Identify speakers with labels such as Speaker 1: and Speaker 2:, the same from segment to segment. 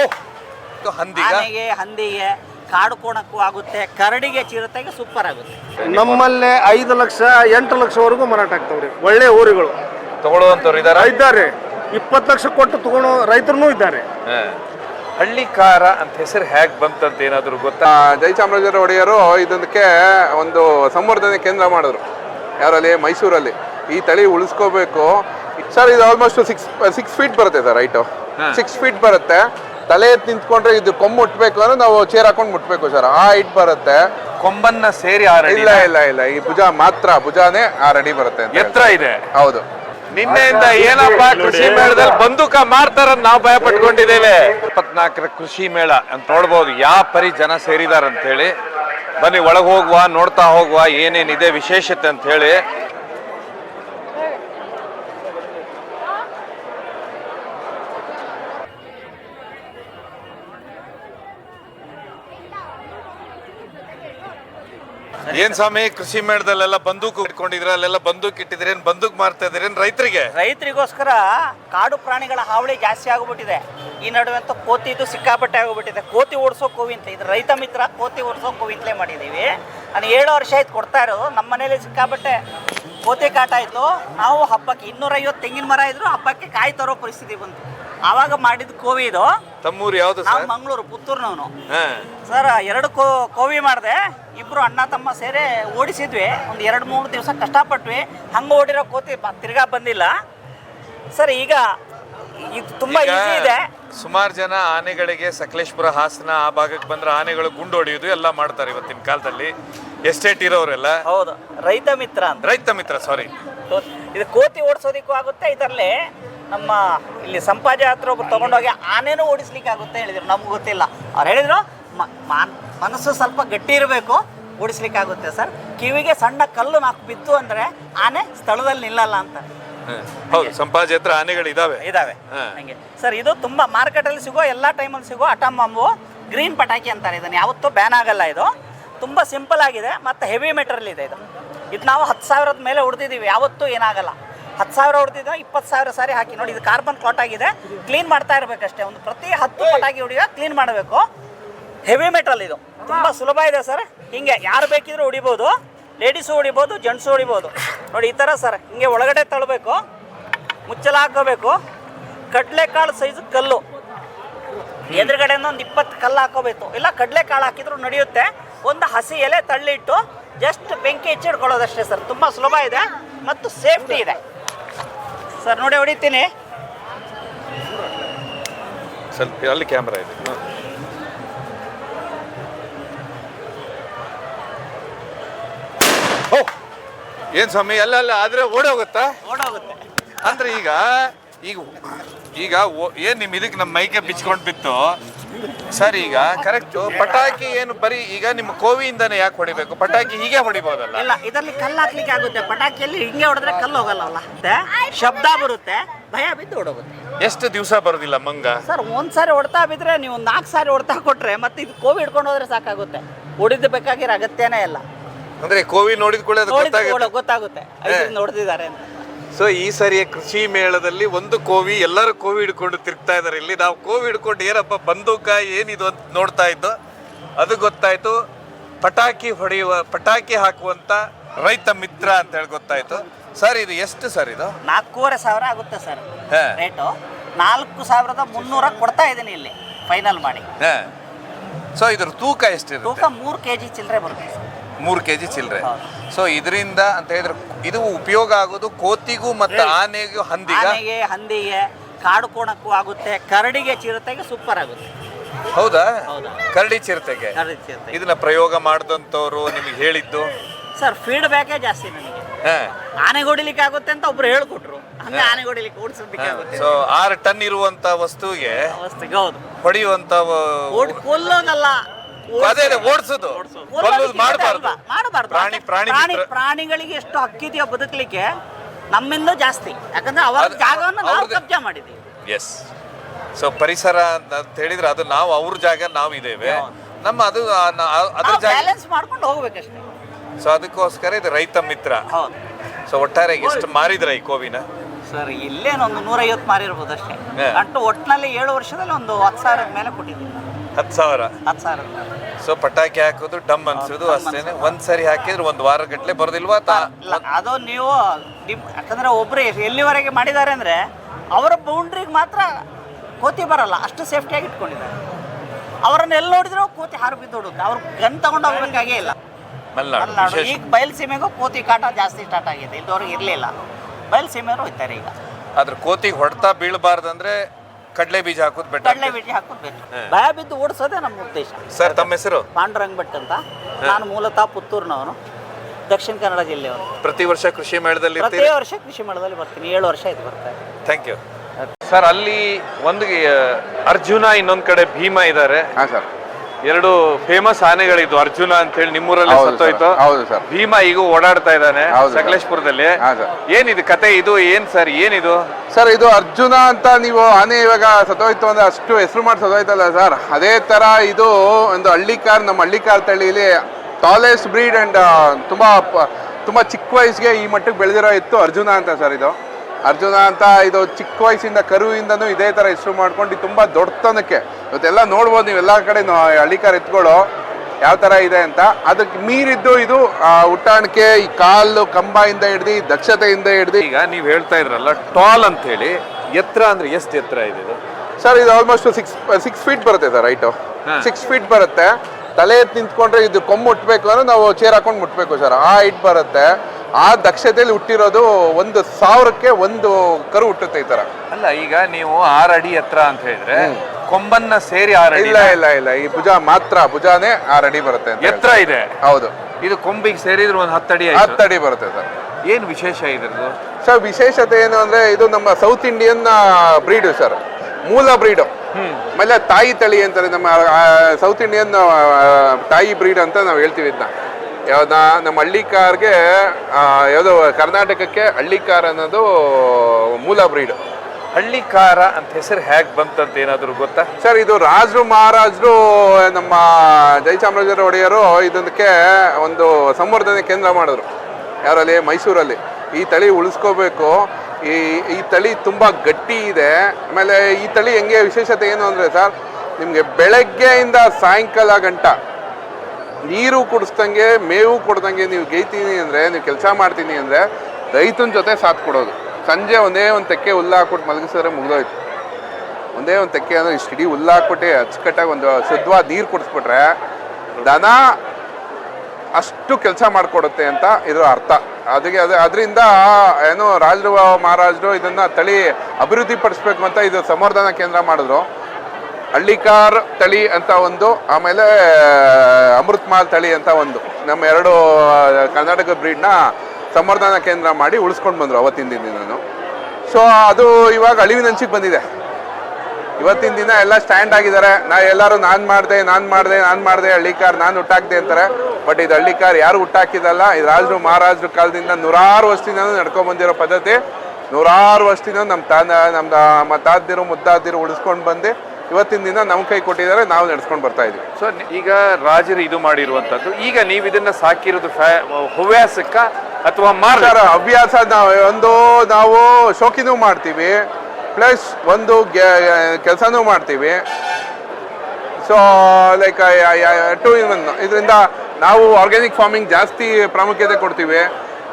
Speaker 1: ಇದು ಹಂದಿಗ?
Speaker 2: ಆನೆಗೆ ಹಂದಿಗೆ ಕಾಡು ಕೋಣಕ್ಕೂ ಆಗುತ್ತೆ ಕರಡಿಗೆ ಚಿರತೆಗೆ ಸೂಪರ್ ಆಗುತ್ತೆ.
Speaker 3: ನಮ್ಮಲ್ಲೇ ಐದು ಲಕ್ಷ ಎಂಟು ಲಕ್ಷವರೆಗೂ ಮಾರಾಟ ಆಗ್ತಾವ್ರಿ. ಒಳ್ಳೆ ಊರುಗಳು.
Speaker 1: ತಗೊಳ್ಳುವಂತವ್ರು ಇದಾರ?
Speaker 3: ಇದ್ದಾರೆ. ಇಪ್ಪತ್ತು ಲಕ್ಷ ಕೊಟ್ಟು ತಗೊಳ್ಳೋ ರೈತರು ಇದ್ದಾರೆ.
Speaker 1: ಹಳ್ಳಿ ಕಾರ ಅಂತ ಹೆಸರು ಹೇಗ್ ಬಂತಂತ ಏನಾದ್ರು ಗೊತ್ತಾ?
Speaker 4: ಜಯಚಾಮರಾಜರ ಒಡೆಯರು ಇದಕ್ಕೆ ಒಂದು ಸಂವರ್ಧನೆ ಕೇಂದ್ರ ಮಾಡಿದ್ರು. ಯಾರಲ್ಲಿ? ಮೈಸೂರಲ್ಲಿ. ಈ ತಳಿ ಉಳಿಸ್ಕೋಬೇಕು. ಸರ್ ಇದು ಆಲ್ಮೋಸ್ಟ್ ಸಿಕ್ಸ್ ಸಿಕ್ಸ್ ಫೀಟ್ ಬರುತ್ತೆ ಸರ್ ರೈಟು ಸಿಕ್ಸ್ ಫೀಟ್ ಬರುತ್ತೆ. ತಲೆ ಎತ್ತಿ ನಿಂತ್ಕೊಂಡ್ರೆ ಇದು ಕೊಂಬು ಮುಟ್ಬೇಕು ಅಂದ್ರೆ ನಾವು ಚೇರ್ ಹಾಕೊಂಡು ಮುಟ್ಬೇಕು ಸರ್. ಆ ಇಟ್ ಬರುತ್ತೆ.
Speaker 1: ಕೊಂಬನ್ನ ಸೇರಿ ಆರಡಿ
Speaker 4: ಇಲ್ಲ ಇಲ್ಲ ಇಲ್ಲ. ಈ ಭುಜ ಮಾತ್ರ ಭುಜಾನೇ ಆ ರೆಡಿ ಬರುತ್ತೆ ಅಂತ
Speaker 1: ಎತ್ತರ ಇದೆ?
Speaker 4: ಹೌದು.
Speaker 1: ನಿನ್ನೆಯಿಂದ ಏನಪ್ಪ ಕೃಷಿ ಮೇಳದಲ್ಲಿ ಬಂದೂಕ ಮಾರ್ತಾರ ನಾವು ಭಯ ಪಟ್ಕೊಂಡಿದ್ದೇವೆ ಇಪ್ಪತ್ನಾಲ್ಕರ ಕೃಷಿ ಮೇಳ ಅಂತ ನೋಡ್ಬೋದು. ಯಾವ ಪರಿ ಜನ ಸೇರಿದಾರಂತ ಹೇಳಿ ಬನ್ನಿ ಒಳಗೆ ಹೋಗುವ ನೋಡ್ತಾ ಹೋಗುವ ಏನೇನಿದೆ ವಿಶೇಷತೆ ಅಂತ ಹೇಳಿ. ಏನ್ ಸ್ವಾಮಿ, ಕೃಷಿ ಮೇಳದಲ್ಲೆಲ್ಲ ಬಂದೂಕು ಇಟ್ಕೊಂಡಿದ್ರ ಅಲ್ಲೆಲ್ಲ ಬಂದೂಕ್ ಇಟ್ಟಿದ್ರೇನ್ ಬಂದೂಕ್ ಮಾರ್ತಾ ಇದ್ರೇನ್ ರೈತರಿಗೆ?
Speaker 2: ರೈತರಿಗೋಸ್ಕರ ಕಾಡು ಪ್ರಾಣಿಗಳ ಹಾವಳಿ ಜಾಸ್ತಿ ಆಗಿಬಿಟ್ಟಿದೆ. ಈ ನಡುವೆ ಅಂತ ಕೋತಿ ಇದು ಸಿಕ್ಕಾಪಟ್ಟೆ ಆಗಿಬಿಟ್ಟಿದೆ. ಕೋತಿ ಓಡಿಸೋ ಕೋವಿಂತ ಇದು ರೈತ ಮಿತ್ರ, ಕೋತಿ ಓಡಿಸೋ ಕೋವಿಂತಲೇ ಮಾಡಿದ್ದೀವಿ. ನಾನು ಏಳು ವರ್ಷ ಆಯ್ತು ಕೊಡ್ತಾ ಇರೋದು. ನಮ್ಮ ಮನೇಲಿ ಸಿಕ್ಕಾಪಟ್ಟೆ ಕೋತಿ ಕಾಟ ಆಯಿತು ನಾವು ಹಬ್ಬಕ್ಕೆ ಇನ್ನೂರೈವತ್ತು ತೆಂಗಿನ ಮರ ಇದ್ರು ಹಬ್ಬಕ್ಕೆ ಕಾಯಿ ತರೋ ಪರಿಸ್ಥಿತಿ ಬಂತು. ಆವಾಗ ಮಾಡಿದ ಕೋವಿ ಇದು.
Speaker 1: ತಮ್ಮೂರು ಯಾವ್ದು
Speaker 2: ನಾವು
Speaker 1: ಸರ್?
Speaker 2: ಮಂಗಳೂರು ಪುತ್ತೂರ್ನವನು.
Speaker 1: ಹಾ.
Speaker 2: ಸರ್ ಎರಡು ಕೋ ಕೋವಿ ಮಾಡಿದೆ. ಇಬ್ರು ಅಣ್ಣ ತಮ್ಮ ಸೇರಿ ಓಡಿಸಿದ್ವಿ. ಒಂದು ಎರಡು ಮೂರು ದಿವಸ ಕಷ್ಟಪಟ್ವಿ. ಹಂಗೆ ಓಡಿರೋ ಕೋತಿ ಬ- ತಿರ್ಗಾ ಬಂದಿಲ್ಲ. ಸರ್ ಈಗ ಇದು ತುಂಬ
Speaker 1: ಈಗ
Speaker 2: ಈಸಿ ಇದೆ.
Speaker 1: ಸುಮಾರು ಜನ ಆನೆಗಳಿಗೆ ಸಕಲೇಶ್ಪುರ ಹಾಸನ ಆ ಭಾಗಕ್ಕೆ ಬಂದ್ರೆ ಆನೆಗಳು ಗುಂಡು ಹೊಡೆಯೋದು ಎಲ್ಲ ಮಾಡ್ತಾರೆ ಇವತ್ತಿನ ಕಾಲದಲ್ಲಿ. ಎಸ್ಟೇಟ್ ಇರೋರೆಲ್ಲ.
Speaker 2: ಹೌದು. ರೈತ ಮಿತ್ರ ಅಂತ.
Speaker 1: ರೈತ ಮಿತ್ರ ಸಾರಿ
Speaker 2: ಇದು ಕೋತಿ ಓಡಿಸೋದಕ್ಕೂ ಆಗುತ್ತೆ ಇದರಲ್ಲಿ ನಮ್ಮ ಇಲ್ಲಿ ಸಂಪಾಜೆ ಹತ್ರ ಒಬ್ರು ತೊಗೊಂಡೋಗಿ ಆನೆನೂ ಓಡಿಸ್ಲಿಕ್ಕೆ ಆಗುತ್ತೆ ಹೇಳಿದ್ರು. ನಮ್ಗೆ ಗೊತ್ತಿಲ್ಲ. ಅವ್ರು ಹೇಳಿದ್ರು ಮನಸ್ಸು ಸ್ವಲ್ಪ ಗಟ್ಟಿ ಇರಬೇಕು ಓಡಿಸ್ಲಿಕ್ಕೆ ಆಗುತ್ತೆ ಸರ್. ಕಿವಿಗೆ ಸಣ್ಣ ಕಲ್ಲು ನಾಲ್ಕು ಬಿತ್ತು ಅಂದರೆ ಆನೆ ಸ್ಥಳದಲ್ಲಿ ನಿಲ್ಲಲ್ಲ ಅಂತ.
Speaker 1: ಹೌದು ಸಂಪಾಜಿ ಹತ್ರ ಆನೆಗಳು ಇದಾವೆ.
Speaker 2: ಇದಾವೆ. ಹಂಗೆ. ಸರ್ ಇದು ತುಂಬಾ ಮಾರ್ಕೆಟ್ ಅಲ್ಲಿ ಸಿಗೋ ಎಲ್ಲ ಟೈಮಲ್ಲಿ ಸಿಗೋ ಅಟಮ್ ಬಾಂಬು ಗ್ರೀನ್ ಪಟಾಕಿ ಅಂತಾರೆ ಇದನ್ನ. ಯಾವತ್ತೂ ಬ್ಯಾನ್ ಆಗಲ್ಲ ಇದು. ತುಂಬಾ ಸಿಂಪಲ್ ಆಗಿದೆ ಮತ್ತೆ ಹೆವಿ ಮೆಟೀರಿಯಲ್ ಇದೆ ಇದು. ಇದು ನಾವು ಹತ್ತು ಸಾವಿರದ ಮೇಲೆ ಹೊಡೆದಿದ್ದೀವಿ ಯಾವತ್ತೂ ಏನಾಗಲ್ಲ. ಹತ್ತು ಸಾವಿರ ಹೊಡೆದಿದ್ದ ಇಪ್ಪತ್ತು ಸಾವಿರ ಸಾರಿ ಹಾಕಿ ನೋಡಿ ಇದು ಕಾರ್ಬನ್ ಕಾಟ್ ಆಗಿದೆ. ಕ್ಲೀನ್ ಮಾಡ್ತಾ ಇರಬೇಕಷ್ಟೇ. ಒಂದು ಪ್ರತಿ ಹತ್ತು ಪಟಾಕಿ ಹೊಡಿಯ ಕ್ಲೀನ್ ಮಾಡಬೇಕು. ಹೆವಿ ಮೆಟಲ್ ಇದು. ತುಂಬ ಸುಲಭ ಇದೆ ಸರ್. ಹಿಂಗೆ ಯಾರು ಬೇಕಿದ್ರೂ ಹೊಡಿಬೋದು. Ladies ಹೊಡಿಬೋದು gents ಹೊಡಿಬೋದು. ನೋಡಿ ಈ ಥರ ಸರ್. ಹಿಂಗೆ ಒಳಗಡೆ ತಳ್ಬೇಕು. ಮುಚ್ಚಲ ಹಾಕೋಬೇಕು. ಕಡಲೆಕಾಳು ಸೈಜ್ ಕಲ್ಲು. ಎದುರುಗಡೆಯಿಂದ ಒಂದು ಇಪ್ಪತ್ತು ಕಲ್ಲು ಹಾಕೋಬೇಕು. ಇಲ್ಲ ಕಡಲೆಕಾಳು ಹಾಕಿದ್ರು ನಡೆಯುತ್ತೆ. ಒಂದು ಹಸಿ ಎಲೆ ತಳ್ಳಿಟ್ಟು ಜಸ್ಟ್ ಬೆಂಕಿ ಹೆಚ್ಚಿಡ್ಕೊಳ್ಳೋದಷ್ಟೇ ಸರ್. ತುಂಬ ಸುಲಭ ಇದೆ. ಮತ್ತು ಸೇಫ್ಟಿ ಇದೆ. ಸರ್ ನೋಡಿ ಹೊಡಿತೀನಿ.
Speaker 1: ಸ್ವಲ್ಪ ಅಲ್ಲಿ ಕ್ಯಾಮ್ರಾ ಇದೆ! ಏನ್ ಸ್ವಾಮಿ ಅಲ್ಲ ಅಲ್ಲ ಆದ್ರೆ ಓಡಿ ಹೋಗುತ್ತಾ
Speaker 2: ಓಡೋಗುತ್ತೆ.
Speaker 1: ಅಂದ್ರೆ ಈಗ ಈಗ ಈಗ ಏನ್ ನಿಮ್ ಇದಕ್ಕೆ ನಮ್ಮ ಮೈಕೆ ಬಿಚ್ಕೊಂಡ್ ಬಿತ್ತು? ಸರ್ ಈಗ ಕರೆಕ್ಟ್ ಪಟಾಕಿ ಏನು ಬರೀ ಈಗ ನಿಮ್ಮ ಕೋವಿಯಿಂದಾನೆ ಯಾಕೆ ಹೊಡಿಬೇಕು? ಪಟಾಕಿ ಹೀಗೆ ಹೊಡಿಬೋದಲ್ಲ
Speaker 2: ಇಲ್ಲ ಇದರಲ್ಲಿ ಕಲ್ಲು ಹಾಕ್ಲಿಕ್ಕೆ ಆಗುತ್ತೆ. ಪಟಾಕಿಯಲ್ಲಿ ಹಿಂಗೆ ಹೊಡೆದ್ರೆ ಕಲ್ಲು ಹೋಗಲ್ಲವಲ್ಲ? ಮತ್ತೆ ಶಬ್ದ ಬರುತ್ತೆ ಭಯ ಬಿದ್ದು ಓಡೋಗುತ್ತೆ.
Speaker 1: ಎಷ್ಟು ದಿವಸ ಬರೋದಿಲ್ಲ ಮಂಗ?
Speaker 2: ಸರ್ ಒಂದ್ಸಾರಿ ಹೊಡ್ತಾ ಬಿದ್ರೆ ನೀವು ನಾಲ್ಕು ಸಾರಿ ಹೊಡ್ತಾ ಕೊಟ್ರೆ ಮತ್ತೆ ಇದು ಕೋವಿ ಹಿಡ್ಕೊಂಡು ಹೋದ್ರೆ ಸಾಕಾಗುತ್ತೆ. ಹೊಡಿದ ಬೇಕಾಗಿರೋ ಅಗತ್ಯನೇ ಇಲ್ಲ.
Speaker 1: ಅಂದ್ರೆ ಕೋವಿ ನೋಡಿದ ಕೂಡ ಅದು
Speaker 2: ನೋಡಿದ
Speaker 1: ಗೊತ್ತಾಗುತ್ತೆ.
Speaker 2: ನೋಡಿದಿದ್ದಾರೆ ಹೊಡೆದಿದ್ದಾರೆ ಅಂತ.
Speaker 1: ಸೊ ಈ ಸರಿಯ ಕೃಷಿ ಮೇಳದಲ್ಲಿ ಒಂದು ಕೋವಿ ಎಲ್ಲರೂ ಕೋವಿ ಹಿಡ್ಕೊಂಡು ತಿರುಗ್ತಾ ಇದಾರೆ. ಇಲ್ಲಿ ನಾವು ಕೋವಿ ಹಿಡ್ಕೊಂಡು ಏನಪ್ಪ ಬಂದೂಕ ಏನಿದು ಅಂತ ನೋಡ್ತಾ ಇದ್ದು ಅದು ಗೊತ್ತಾಯ್ತು. ಪಟಾಕಿ ಹೊಡೆಯುವ ಪಟಾಕಿ ಹಾಕುವಂತ ರೈತ ಮಿತ್ರ ಅಂತ ಹೇಳಿ ಗೊತ್ತಾಯ್ತು. ಸರ್ ಇದು ಎಷ್ಟು ಸರ್ ಇದು?
Speaker 2: ನಾಲ್ಕೂವರೆ ಸಾವಿರ ಆಗುತ್ತೆ ಸರ್
Speaker 1: ಹಾಂ.
Speaker 2: ರೇಟು. ನಾಲ್ಕು ಸಾವಿರದ ಮುನ್ನೂರ ಕೊಡ್ತಾ ಇದ್ದೀನಿ ಇಲ್ಲಿ ಫೈನಲ್ ಮಾಡಿ.
Speaker 1: ಸೊ ಇದ್ರ ತೂಕ
Speaker 2: ತೂಕ
Speaker 1: ಎಷ್ಟಿರುತ್ತೆ
Speaker 2: ಮೂರು ಕೆ ಜಿ ಚಿಲ್ಲರೆ ಬರುತ್ತೆ ಸರ್.
Speaker 1: ಮೂರು ಕೆ ಜಿ ಚಿಲ್ಲರೆ.
Speaker 2: ಹೌದು.
Speaker 1: ಸೊ ಇದರಿಂದ ಅಂತ ಹೇಳಿದ್ರೆ ಇದು ಉಪಯೋಗ ಆಗೋದು ಕೋತಿಗೂ ಮತ್ತು ಆನೆಗೂ ಹಂದಿಗೆ?
Speaker 2: ಆನೆಗೆ ಹಂದಿಗೆ ಕಾಡು ಕೋಣಕ್ಕೂ ಆಗುತ್ತೆ. ಕರಡಿಗೆ ಚಿರತೆಗೆ ಸೂಪರ್ ಆಗುತ್ತೆ.
Speaker 1: ಹೌದಾ?
Speaker 2: ಹೌದಾ.
Speaker 1: ಕರಡಿ ಚಿರತೆಗೆ?
Speaker 2: ಕರಡಿ ಚಿರತೆ
Speaker 1: ಇದನ್ನ ಪ್ರಯೋಗ ಮಾಡಿದಂಥವ್ರು ನಿಮಗೆ ಹೇಳಿದ್ದು?
Speaker 2: ಸರ್ ಫೀಡ್ಬ್ಯಾಕೇ ಜಾಸ್ತಿ ನನಗೆ
Speaker 1: ಹಾ.
Speaker 2: ಆನೆ ಹೊಡಿಲಿಕ್ಕೆ ಆಗುತ್ತೆ ಅಂತ ಒಬ್ರು ಹೇಳ್ಕೊಟ್ರು. ಹಂಗೆ ಆನೆ ಹೊಡಿಲಿಕ್ಕೆ ಓಡಿಸೋದಕ್ಕೆ ಆಗುತ್ತೆ.
Speaker 1: ಸೊ ಆರು ಟನ್ ಇರುವಂತ ವಸ್ತುವಿಗೆ
Speaker 2: ಹೌದು.
Speaker 1: ಹೊಡೆಯುವಂತ
Speaker 2: ಓಡ್ ಕೊಲ್ಲೋದಲ್ಲ.
Speaker 1: ಅದೇ ಅದೇ ಓಡಿಸೋದು. ಮಾಡಬಾರ್ದು.
Speaker 2: ಮಾಡಬಾರ್ದು.
Speaker 1: ಪ್ರಾಣಿ.
Speaker 2: ಪ್ರಾಣಿಗಳಿಗೆ ಎಷ್ಟು ಹಕ್ಕಿದೆಯೋ ಬದುಕಲಿಕ್ಕೆ ನಮ್ಮಿಂದ ಜಾಸ್ತಿ. ಯಾಕಂದ್ರೆ ಅವರ ಜಾಗವನ್ನು ನಾವು ಕಬ್ಜಾ ಮಾಡಿದ್ದೀವಿ.
Speaker 1: ಎಸ್ ಸೊ ಪರಿಸರ ಅಂತ ಹೇಳಿದ್ರೆ ಅದು ನಾವು ಅವ್ರ ಜಾಗ ನಾವು ಇದ್ದೇವೆ. ನಮ್ಮ ಅದು ಅದ್ರ ಜಾಗ
Speaker 2: ಬ್ಯಾಲೆನ್ಸ್ ಮಾಡ್ಕೊಂಡು ಹೋಗ್ಬೇಕಷ್ಟೇ.
Speaker 1: ಸೊ ಅದಕ್ಕೋಸ್ಕರ ಇದು ರೈತ ಮಿತ್ರ. ಸೊ ಒಟ್ಟಾರೆ ಎಷ್ಟು ಮಾರಿದ್ರ ಈ ಕೋವಿನ?
Speaker 2: ಸರ್ ಇಲ್ಲೇನೊಂದು ನೂರೈವತ್ತು ಮಾರಿರ್ಬೋದು ಅಷ್ಟೇ. ಅಂಟು ಒಟ್ಟಿನಲ್ಲಿ ಏಳು ವರ್ಷದಲ್ಲಿ ಒಂದು ಹತ್ತು ಸಾವಿರದ ಮೇಲೆ ಕೊಟ್ಟಿದ್ದೀವಿ.
Speaker 1: ಹತ್ತು ಸಾವಿರ.
Speaker 2: ಹತ್ತು ಸಾವಿರ.
Speaker 1: ಸೊ ಪಟಾಕಿ ಹಾಕೋದು ಡಮ್ ಅನ್ಸೋದು ಅಷ್ಟೇನೆ. ಒಂದ್ ಸರಿ ಹಾಕಿದ್ರೆ ಒಂದ್ ವಾರ ಗಟ್ಟಲೆ ಬರೋದಿಲ್ವಾ ತಾ?
Speaker 2: ಇಲ್ಲ ಅದು ನೀವು ಯಾಕಂದ್ರೆ ಒಬ್ರು ಎಲ್ಲಿವರೆಗೆ ಮಾಡಿದ್ದಾರೆ ಅಂದ್ರೆ ಅವರ ಬೌಂಡ್ರಿಗೆ ಮಾತ್ರ ಕೋತಿ ಬರಲ್ಲ. ಅಷ್ಟು ಸೇಫ್ಟಿಯಾಗಿ ಇಟ್ಕೊಂಡಿದ್ದಾರೆ. ಅವರನ್ನ ಎಲ್ಲಿ ನೋಡಿದ್ರು ಕೋತಿ ಹಾರು ಬಿದ್ದು ಹೊಡುತ್ತೆ ಅವ್ರು ಗನ್ ತಗೊಂಡು ಹೋಗ್ಬೇಕಾಗೇ ಇಲ್ಲ.
Speaker 1: ಮಲ್ನಾಡು
Speaker 2: ಮಲೆನಾಡು.
Speaker 1: ವಿಶೇಷ.
Speaker 2: ಈಗ ಬಯಲು ಸೀಮೆಗೂ ಕೋತಿ ಕಾಟ ಜಾಸ್ತಿ ಸ್ಟಾರ್ಟ್ ಆಗಿದೆ. ಇಲ್ಲಿವರೆಗೆ ಇರಲಿಲ್ಲ. ಬಯಲು ಸೀಮೆಯವರು ಹೋಗ್ತಾರೆ ಈಗ.
Speaker 1: ಆದ್ರೆ ಕೋತಿಗೆ ಹೊಡ್ತಾ ಬೀಳಬಾರ್ದಂದ್ರೆ ಕಡಲೆ ಬೀಜ ಹಾಕೋದು
Speaker 2: ಕಡಲೆ
Speaker 1: ಬೀಜ
Speaker 2: ಹಾಕೋದು ಹಾಕೋಬೇಕು ಭಯ ಬಿದ್ದು ಓಡಿಸೋದೇ ನಮ್ಮ ಉದ್ದೇಶ.
Speaker 1: ಸರ್ ತಮ್ಮ ಹೆಸರು?
Speaker 2: ಪಾಂಡುರಂಗ್ ಭಟ್ ಅಂತ ನಾನು ಮೂಲತಃ ಪುತ್ತೂರಿನವನು. ದಕ್ಷಿಣ ಕನ್ನಡ ಜಿಲ್ಲೆಯವನು.
Speaker 1: ಪ್ರತಿ ವರ್ಷ ಕೃಷಿ ಮೇಳದಲ್ಲಿ
Speaker 2: ಪ್ರತಿ
Speaker 1: ಇರ್ತೀರಿ?
Speaker 2: ವರ್ಷ ಕೃಷಿ ಮೇಳದಲ್ಲಿ ಬರ್ತೀನಿ. ಏಳು ವರ್ಷ ಇದು ಬರ್ತಾ
Speaker 1: ಥ್ಯಾಂಕ್ ಯು ಸರ್ ಅಲ್ಲಿ ಒಂದು ಅರ್ಜುನ ಇನ್ನೊಂದ್ ಕಡೆ ಭೀಮ ಇದ್ದಾರೆ.
Speaker 4: ಹಾಂ ಸರ್.
Speaker 1: ಎರಡು ಫೇಮಸ್ ಆನೆಗಳಿದ್ವು ಅರ್ಜುನ ಅಂತ ಹೇಳಿ ನಿಮ್ಮೂರಲ್ಲಿ
Speaker 4: ಹೌದು ಸರ್,
Speaker 1: ಸತ್ತೋಯ್ತು.
Speaker 4: ಹೌದು ಸರ್.
Speaker 1: ಭೀಮ ಈಗ ಓಡಾಡ್ತಾ ಇದ್ದಾನೆ
Speaker 4: ಹೌದು ಸರ್.
Speaker 1: ಸಕಲೇಶ್ಪುರದಲ್ಲಿ.
Speaker 4: ಹಾ ಸರ್.
Speaker 1: ಏನಿದು ಕತೆ ಇದು? ಏನ್ ಸರ್? ಏನಿದು?
Speaker 4: ಸರ್ ಇದು ಅರ್ಜುನ ಅಂತ ನೀವು ಆನೆ ಇವಾಗ ಸತ್ತೋಯ್ತು ಅಂದ್ರೆ ಅಷ್ಟು ಹೆಸರು ಮಾಡಿ ಸತ್ತೋಯ್ತಲ್ಲ ಸರ್. ಅದೇ ತರ ಇದು ಒಂದು ಹಳ್ಳಿಕಾರ್ ನಮ್ಮ ಹಳ್ಳಿಕಾರ್ ತಳಿಲಿ ಟಾಲೆಸ್ಟ್ ಬ್ರೀಡ್ ಅಂಡ್ ತುಂಬಾ ಪ- ತುಂಬಾ ಚಿಕ್ಕ ವಯಸ್ಸಿಗೆ ಈ ಮಟ್ಟಕ್ಕೆ ಬೆಳೆದಿರೋ ಇತ್ತು ಅರ್ಜುನ ಅಂತ ಸರ್ ಇದು. ಅರ್ಜುನ ಅಂತ ಇದು ಚಿಕ್ಕ ವಯಸ್ಸಿಂದ ಕರುವಿಂದನೂ ಇದೇ ತರ ಹೆಸರು ಮಾಡ್ಕೊಂಡು ತುಂಬಾ ದೊಡ್ಡತನಕ್ಕೆ. ಇವತ್ತೆಲ್ಲ ನೋಡ್ಬೋದು ನೀವು ಎಲ್ಲ ಕಡೆ ಹಳ್ಳಿಕಾರ ಎತ್ಗಳು ಯಾವ ತರ ಇದೆ ಅಂತ. ಅದಕ್ಕೆ ಮೀರಿದ್ದು ಇದು ಹುಟ್ಟಾಣಿಕೆ ಈ ಕಾಲು ಕಂಬದಿಂದ ಹಿಡ್ದು ದಕ್ಷತೆಯಿಂದ ಹಿಡ್ದು.
Speaker 1: ಈಗ ನೀವು ಹೇಳ್ತಾ ಇದ್ರಲ್ಲ ಟಾಲ್ ಅಂತ ಹೇಳಿ ಎತ್ತರ ಅಂದ್ರೆ ಎಷ್ಟು ಎತ್ತರ ಇದೆ ಇದು?
Speaker 4: ಸರ್ ಇದು ಆಲ್ಮೋಸ್ಟ್ ಸಿಕ್ಸ್ ಸಿಕ್ಸ್ ಫೀಟ್ ಬರುತ್ತೆ ಸರ್
Speaker 1: ರೈಟು.
Speaker 4: ಸಿಕ್ಸ್ ಫೀಟ್ ಬರುತ್ತೆ. ತಲೆ ಎತ್ತಿ ನಿಂತ್ಕೊಂಡ್ರೆ ಇದು ಕೊಂಬು ಮುಟ್ಬೇಕು ಅಂದ್ರೆ ನಾವು ಚೇರ್ ಹಾಕೊಂಡು ಮುಟ್ಬೇಕು ಸರ್. ಆ ಹೈಟ್ ಬರುತ್ತೆ. ಆ ದಕ್ಷತೆಯಲ್ಲಿ ಹುಟ್ಟಿರೋದು ಒಂದು ಸಾವಿರಕ್ಕೆ ಒಂದು ಕರು ಹುಟ್ಟುತ್ತೆ ಈ ತರ.
Speaker 1: ಅಲ್ಲ ಈಗ ನೀವು ಆರು ಅಡಿ ಎತ್ತರ ಅಂತ ಹೇಳಿದ್ರೆ ಕೊಂಬನ್ನ ಸೇರಿ ಆರ್ ಅಡಿ
Speaker 4: ಇಲ್ಲ ಇಲ್ಲ ಇಲ್ಲ. ಈ ಭುಜ ಮಾತ್ರ ಭುಜಾನೇ ಆರು ಅಡಿ ಬರುತ್ತೆ ಅಂತ
Speaker 1: ಎತ್ತರ ಇದೆ?
Speaker 4: ಹೌದು.
Speaker 1: ಇದು ಕೊಂಬಿಗೆ ಸೇರಿದ್ರೆ ಒಂದು ಹತ್ತಡಿ ಹತ್ತಡಿ
Speaker 4: ಹತ್ತು ಅಡಿ ಬರುತ್ತೆ ಸರ್.
Speaker 1: ಏನ್ ವಿಶೇಷ ಇದ್ರದ್ದು?
Speaker 4: ಸರ್ ವಿಶೇಷತೆ ಏನು ಅಂದ್ರೆ ಇದು ನಮ್ಮ ಸೌತ್ ಇಂಡಿಯನ್ ಬ್ರೀಡು ಸರ್. ಮೂಲ ಬ್ರೀಡು ಆಮೇಲೆ ತಾಯಿ ತಳಿ ಅಂತಾರೆ ನಮ್ಮ ಸೌತ್ ಇಂಡಿಯನ್ ತಾಯಿ ಬ್ರೀಡ್ ಅಂತ ನಾವು ಹೇಳ್ತೀವಿ ಇದನ್ನ ಯಾವ್ದ ನಮ್ಮ ಹಳ್ಳಿಕಾರ್ಗೆ ಕಾರ್ಗೆ ಯಾವ್ದು ಕರ್ನಾಟಕಕ್ಕೆ ಹಳ್ಳಿಕಾರ್ ಅನ್ನೋದು ಮೂಲ ಬ್ರೀಡ್.
Speaker 1: ಹಳ್ಳಿ ಕಾರ ಅಂತ ಹೆಸರು ಹೇಗೆ ಬಂತಂತ ಏನಾದರೂ ಗೊತ್ತಾ?
Speaker 4: ಸರ್ ಇದು ರಾಜರು ಮಹಾರಾಜರು ನಮ್ಮ ಜಯಚಾಮರಾಜರ ಒಡೆಯರು ಇದಕ್ಕೆ ಒಂದು ಸಂವರ್ಧನೆ ಕೇಂದ್ರ ಮಾಡಿದ್ರು. ಯಾರಲ್ಲಿ? ಮೈಸೂರಲ್ಲಿ. ಈ ತಳಿ ಉಳಿಸ್ಕೋಬೇಕು. ಈ ಈ ತಳಿ ತುಂಬ ಗಟ್ಟಿ ಇದೆ. ಆಮೇಲೆ ಈ ತಳಿ ಹೆಂಗೆ ವಿಶೇಷತೆ ಏನು ಅಂದರೆ ಸರ್ ನಿಮಗೆ ಬೆಳಗ್ಗೆಯಿಂದ ಸಾಯಂಕಾಲ ಗಂಟ ನೀರು ಕುಡಿಸ್ದಂಗೆ, ಮೇವು ಕೊಡ್ದಂಗೆ ನೀವು ಗೈತೀನಿ ಅಂದರೆ, ನೀವು ಕೆಲಸ ಮಾಡ್ತೀನಿ ಅಂದರೆ ರೈತನ ಜೊತೆ ಸಾಥ್ ಕೊಡೋದು. ಸಂಜೆ ಒಂದೇ ಒಂದು ತೆಕ್ಕೆ ಹುಲ್ಲು ಹಾಕ್ಬಿಟ್ಟು ಮಲಗಿಸಿದ್ರೆ ಮುಗಿದೋಯ್ತು. ಒಂದೇ ಒಂದು ತೆಕ್ಕೆ ಅಂದರೆ ಇಷ್ಟು ಇಡೀ ಹುಲ್ಲು ಹಾಕ್ಬಿಟ್ಟು ಅಚ್ಚುಕಟ್ಟಾಗಿ ಒಂದು ಶುದ್ಧವಾದ ನೀರು ಕುಡಿಸ್ಬಿಟ್ರೆ ದನ ಅಷ್ಟು ಕೆಲಸ ಮಾಡಿಕೊಡುತ್ತೆ ಅಂತ ಇದರ ಅರ್ಥ. ಅದಕ್ಕೆ ಅದು ಅದರಿಂದ ಏನು ರಾಜರು, ಮಹಾರಾಜರು ಇದನ್ನು ತಳಿ ಅಭಿವೃದ್ಧಿಪಡಿಸ್ಬೇಕು ಅಂತ ಇದು ಸಂವರ್ಧನಾ ಕೇಂದ್ರ ಮಾಡಿದ್ರು. ಹಳ್ಳಿಕಾರ್ ತಳಿ ಅಂತ ಒಂದು, ಆಮೇಲೆ, ಅಮೃತ್ ಮಾಲ್ ತಳಿ ಅಂತ ಒಂದು. ನಮ್ಮ ಎರಡು ಕರ್ನಾಟಕ ಬ್ರೀಡ್ನ ಸಂವರ್ಧನಾ ಕೇಂದ್ರ ಮಾಡಿ ಉಳಿಸ್ಕೊಂಡು ಬಂದರು ಅವತ್ತಿನ ದಿನನೂ ಸೊ ಅದು ಇವಾಗ ಅಳಿವಿನಂಚಿಗೆ ಬಂದಿದೆ. ಇವತ್ತಿನ ದಿನ ಎಲ್ಲ ಸ್ಟ್ಯಾಂಡ್ ಆಗಿದ್ದಾರೆ. ನಾ ಎಲ್ಲರೂ ನಾನು ಮಾಡಿದೆ ನಾನು ಮಾಡಿದೆ ನಾನು ಮಾಡಿದೆ, ಹಳ್ಳಿಕಾರ್ ನಾನು ಹುಟ್ಟಾಕ್ದೆ ಅಂತಾರೆ. ಬಟ್ ಇದು ಹಳ್ಳಿಕಾರ್ ಯಾರು ಹುಟ್ಟಾಕಿದಲ್ಲ ಇದು ರಾಜರು ಮಹಾರಾಜರು ಕಾಲದಿಂದ ನೂರಾರು ವರ್ಷದಿಂದ ನಡ್ಕೊಂಡು ಬಂದಿರೋ ಪದ್ಧತಿ. ನೂರಾರು ವರ್ಷದಿಂದ ನಮ್ಮ ತಾನ ನಮ್ಮ ನಮ್ಮ ತಾದ್ದಿರು ಮುದ್ದಾದಿರು ಉಳಿಸ್ಕೊಂಡು ಬಂದು ಇವತ್ತಿನ ದಿನ ನಮ್ಮ ಕೈ ಕೊಟ್ಟಿದ್ದಾರೆ ನಾವು ನಡ್ಸ್ಕೊಂಡು ಬರ್ತಾ ಇದೀವಿ.
Speaker 1: ಸೊ ಈಗ ರಾಜರು ಇದು ಮಾಡಿರುವಂತದ್ದು. ಈಗ ನೀವು ಇದನ್ನ ಸಾಕಿರೋದು ಹವ್ಯಾಸಕ್ಕ ಅಥವಾ ಮಾರ
Speaker 4: ಅಭ್ಯಾಸ ಹವ್ಯಾಸ ನಾವು ಒಂದು ನಾವು ಶೋಕಿನೂ ಮಾಡ್ತೀವಿ ಪ್ಲಸ್ ಒಂದು ಕೆಲಸನೂ ಮಾಡ್ತೀವಿ. So like two in one ಇದರಿಂದ ನಾವು ಆರ್ಗ್ಯಾನಿಕ್ ಫಾರ್ಮಿಂಗ್ ಜಾಸ್ತಿ ಪ್ರಾಮುಖ್ಯತೆ ಕೊಡ್ತೀವಿ.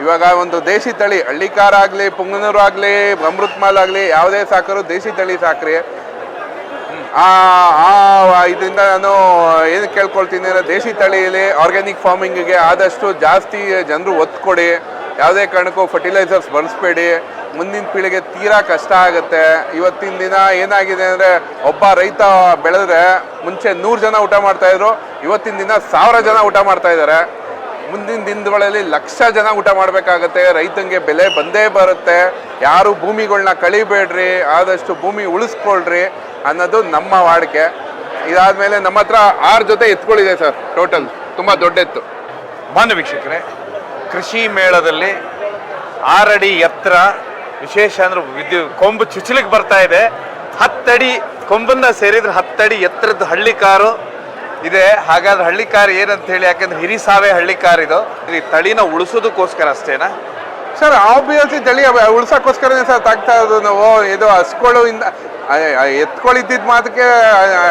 Speaker 4: ಇವಾಗ ಒಂದು ದೇಶಿ ತಳಿ ಹಳ್ಳಿಕಾರ ಆಗಲಿ ಪುಂಗನೂರು ಆಗಲಿ ಅಮೃತ್ ಮಾಲ್ ಆಗಲಿ ಯಾವುದೇ ಸಾಕರು ದೇಶಿ ತಳಿ ಸಾಕ್ರಿ. ಆ ಇದರಿಂದ ನಾನು ಏನು ಕೇಳ್ಕೊಳ್ತೀನಿ ಅಂದರೆ ದೇಶಿ ತಳಿಯಲ್ಲಿ ಆರ್ಗ್ಯಾನಿಕ್ ಫಾರ್ಮಿಂಗಿಗೆ ಆದಷ್ಟು ಜಾಸ್ತಿ ಜನರು ಒತ್ತು ಕೊಡಿ ಯಾವುದೇ ಕಾರಣಕ್ಕೂ ಫರ್ಟಿಲೈಸರ್ಸ್ ಬಳಸಬೇಡಿ. ಮುಂದಿನ ಪೀಳಿಗೆ ತೀರಾ ಕಷ್ಟ ಆಗುತ್ತೆ. ಇವತ್ತಿನ ದಿನ ಏನಾಗಿದೆ ಅಂದರೆ ಒಬ್ಬ ರೈತ ಬೆಳೆದ್ರೆ ಮುಂಚೆ ನೂರು ಜನ ಊಟ ಮಾಡ್ತಾಯಿದ್ರು ಇವತ್ತಿನ ದಿನ ಸಾವಿರ ಜನ ಊಟ ಮಾಡ್ತಾ ಇದ್ದಾರೆ. ಮುಂದಿನ ದಿನಗಳಲ್ಲಿ ಲಕ್ಷ ಜನ ಊಟ ಮಾಡಬೇಕಾಗತ್ತೆ, ರೈತಂಗೆ ಬೆಲೆ ಬಂದೇ ಬರುತ್ತೆ. ಯಾರು ಭೂಮಿಗಳನ್ನ ಕಳಿಬೇಡ್ರಿ, ಆದಷ್ಟು ಭೂಮಿ ಉಳಿಸ್ಕೊಳ್ರಿ ಅನ್ನೋದು ನಮ್ಮ ವಾಡಿಕೆ. ಇದಾದ್ಮೇಲೆ ನಮ್ಮ ಹತ್ರ ಆರು ಜೊತೆ ಎತ್ಕೊಳಿದೆ ಸರ್, ಟೋಟಲ್ ತುಂಬ ದೊಡ್ಡ ಎತ್ತು.
Speaker 1: ಮಾನ್ಯ ವೀಕ್ಷಕರೇ, ಕೃಷಿ ಮೇಳದಲ್ಲಿ ಆರಡಿ ಎತ್ತರ ವಿಶೇಷ ಅಂದ್ರೆ ವಿದ್ಯು ಕೊಂಬು ಚುಚ್ಚಲಿಕ್ಕೆ ಬರ್ತಾ ಇದೆ. ಹತ್ತಡಿ ಕೊಂಬನ್ನ ಸೇರಿದ್ರೆ ಹತ್ತಡಿ ಎತ್ತರದ ಹಳ್ಳಿ ಕಾರು. ಇದೆ. ಹಾಗಾದ್ರೆ ಹಳ್ಳಿ ಕಾರ್ ಏನಂತ ಹೇಳಿ? ಯಾಕಂದ್ರೆ ಹಿರಿಸಾವೆ ಹಳ್ಳಿ ಕಾರ್ ಇದು. ಈ ತಳಿನ ಉಳಿಸೋದಕ್ಕೋಸ್ಕರ ಅಷ್ಟೇನಾ?
Speaker 4: ಸರ್ ಆಬ್ವಿಯಸ್ಲಿ ತಳಿ ಉಳ್ಸಕ್ಕೋಸ್ಕರನೇ ಸರ್ ತಾಗ್ತಾ ಇರೋದು ನಾವು. ಇದು ಹಸ್ಕೊಳ್ಳೋದಿಂದ ಇಂದ ಮಾತಕ್ಕೆ